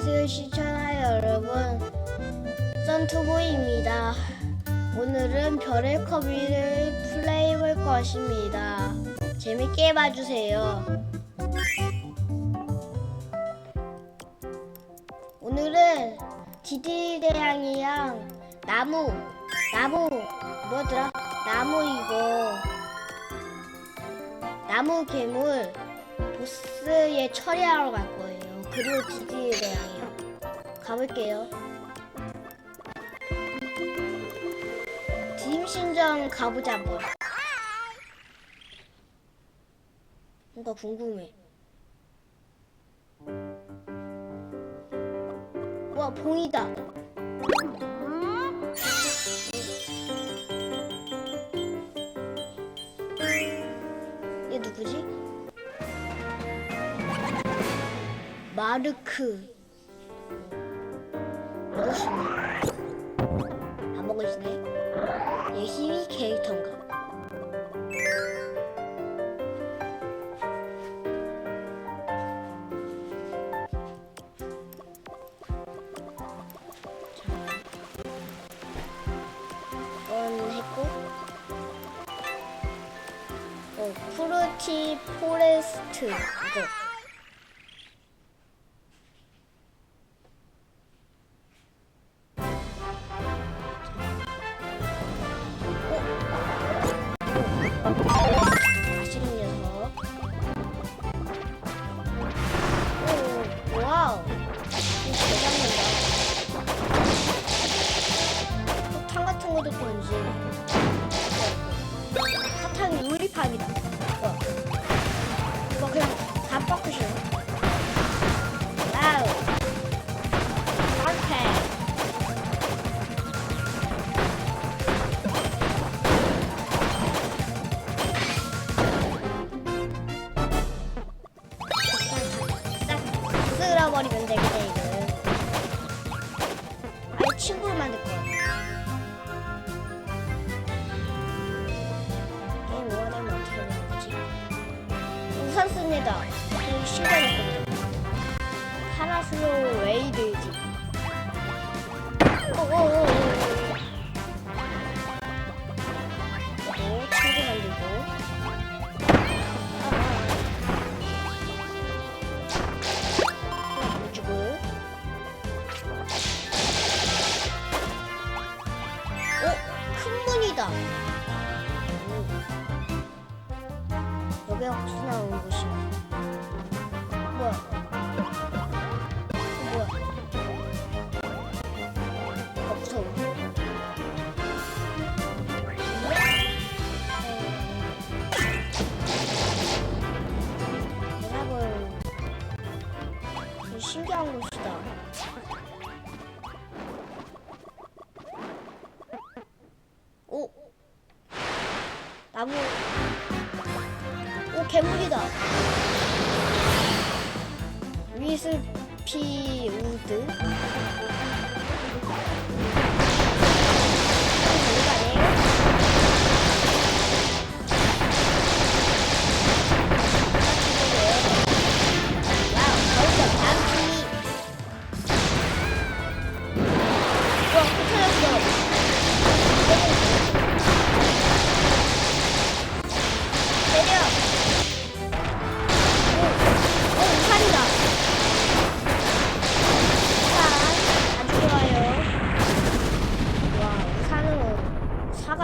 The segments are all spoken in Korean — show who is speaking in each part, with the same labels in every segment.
Speaker 1: 안녕하세요 시청자 여러분 썬투보입니다. 오늘은 별의 커비를 플레이볼 것입니다. 재밌게 봐주세요. 오늘은 디디대양이랑 나무 나무 뭐더라? 나무 이거. 나무 괴물 보스에 처리하러 갈 거예요. 그리고 디디대양이요. 가볼게요. 디임신전 가보자 뭐. 뭔가 궁금해. 와 봉이다. 마르크. 먹으시네. 안 먹으시네. 얘 희귀 캐릭터인가? 했고. 어, 프루티 포레스트. 이거 Thank you. 그 신기하거든요 파라슬로 웨이드지 오오오오 오. 친구 만들고. 해주고. 어? 큰 문이다 음. 여기가 혹시 나오는 곳이야 뭐야 어, 뭐야 아 무서워 여러분 이 신기한 곳이다. 오, 나무. 오, 괴물이다. 위스피 우드.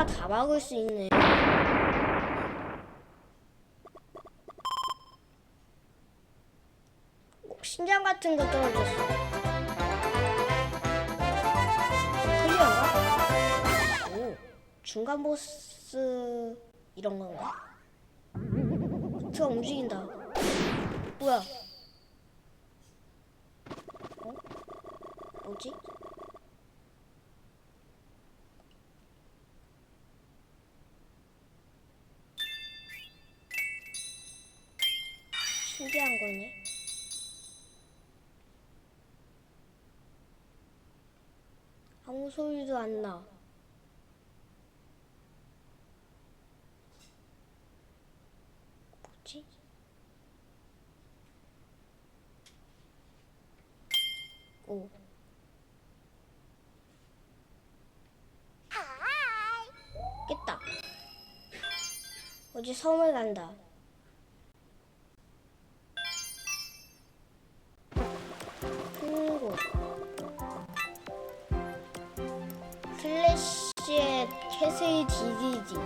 Speaker 1: 다 막을 수 있네. 신장 같은 거 떨어졌어. 클리어인가? 오, 중간 보스 이런 건가? 트가 움직인다. 뭐야? 어? 뭐지? 신기한 거네. 아무 소리도 안 나. 뭐지? 오. 깼다. 어제 섬을 간다. 却是一提自己。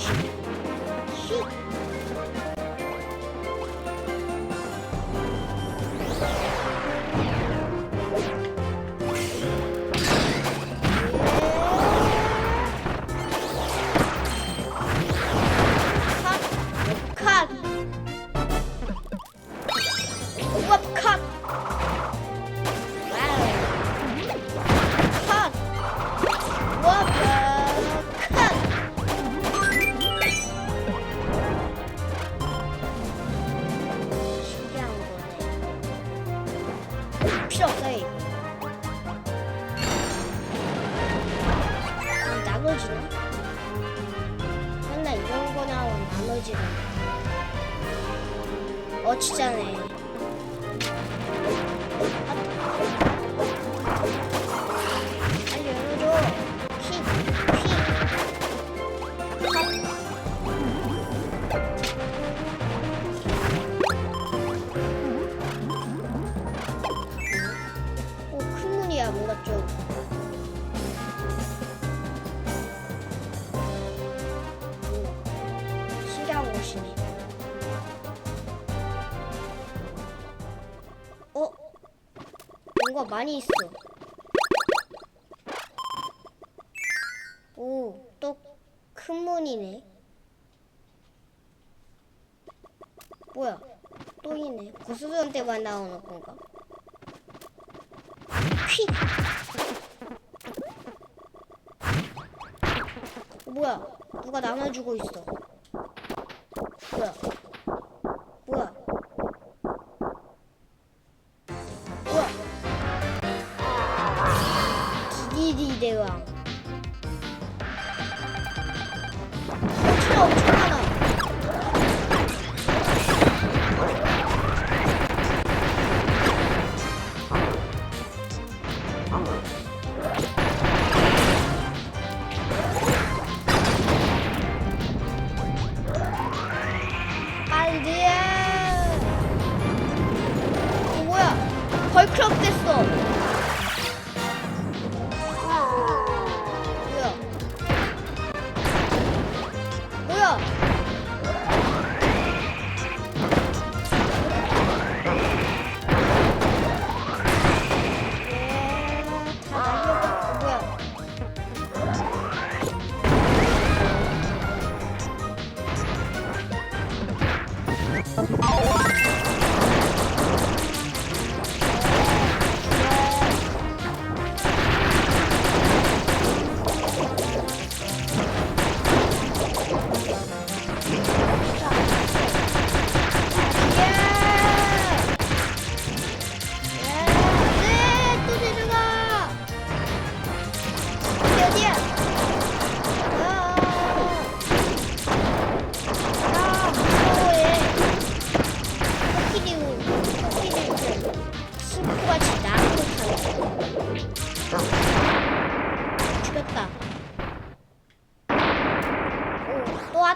Speaker 1: Thank you. 필요 없어요 이거 아, 나눠주나? 맨날 이런 거나 나눠지는 어치잖아 많이 있어. 오, 또 큰 문이네. 뭐야, 또 있네. 고수전 때만 나오는 건가? 퀵! 뭐야, 누가 나눠주고 있어. 뭐야. J1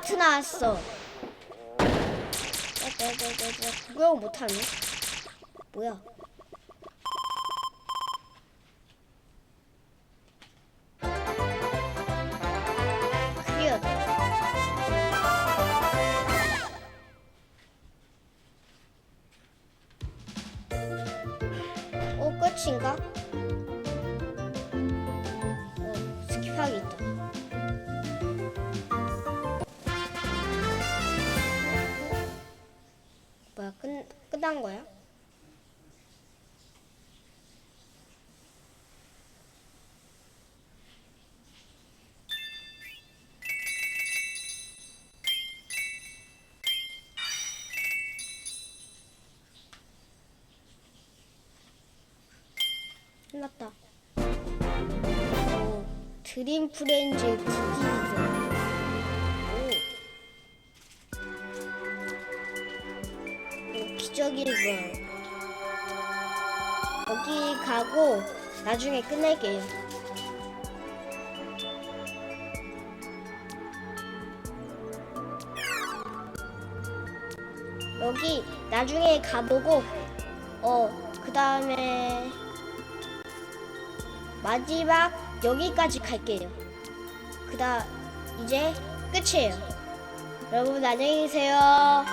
Speaker 1: 하트 나왔어. 구경 못하네. 뭐야? 어, 끝인가? 끝, 끝난 거야? 끝났다. 오, 드림 프렌즈 디디즈. 가고 나중에 끝낼게요. 여기 나중에 가보고 어 그 다음에 마지막 여기까지 갈게요. 그다 이제 끝이에요. 여러분 안녕히 계세요.